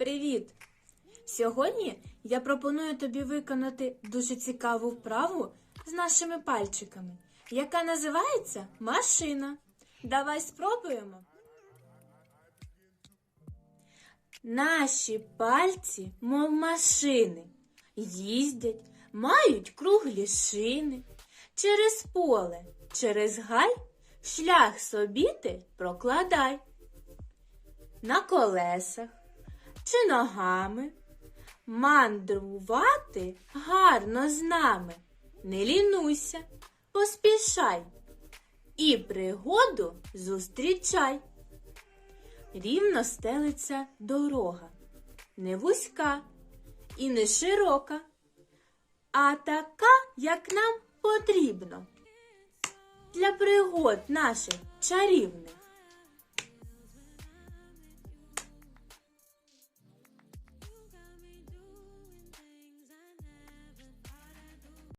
Привіт! Сьогодні я пропоную тобі виконати дуже цікаву вправу з нашими пальчиками, яка називається машина. Давай спробуємо. Наші пальці, мов машини, їздять, мають круглі шини. Через поле, через гай, шлях собі ти прокладай. На колесах чи ногами. Мандрувати гарно з нами. Не лінуйся, поспішай і пригоду зустрічай. Рівно стелиться дорога, не вузька і не широка, а така, як нам потрібно. Для пригод наших чарівних.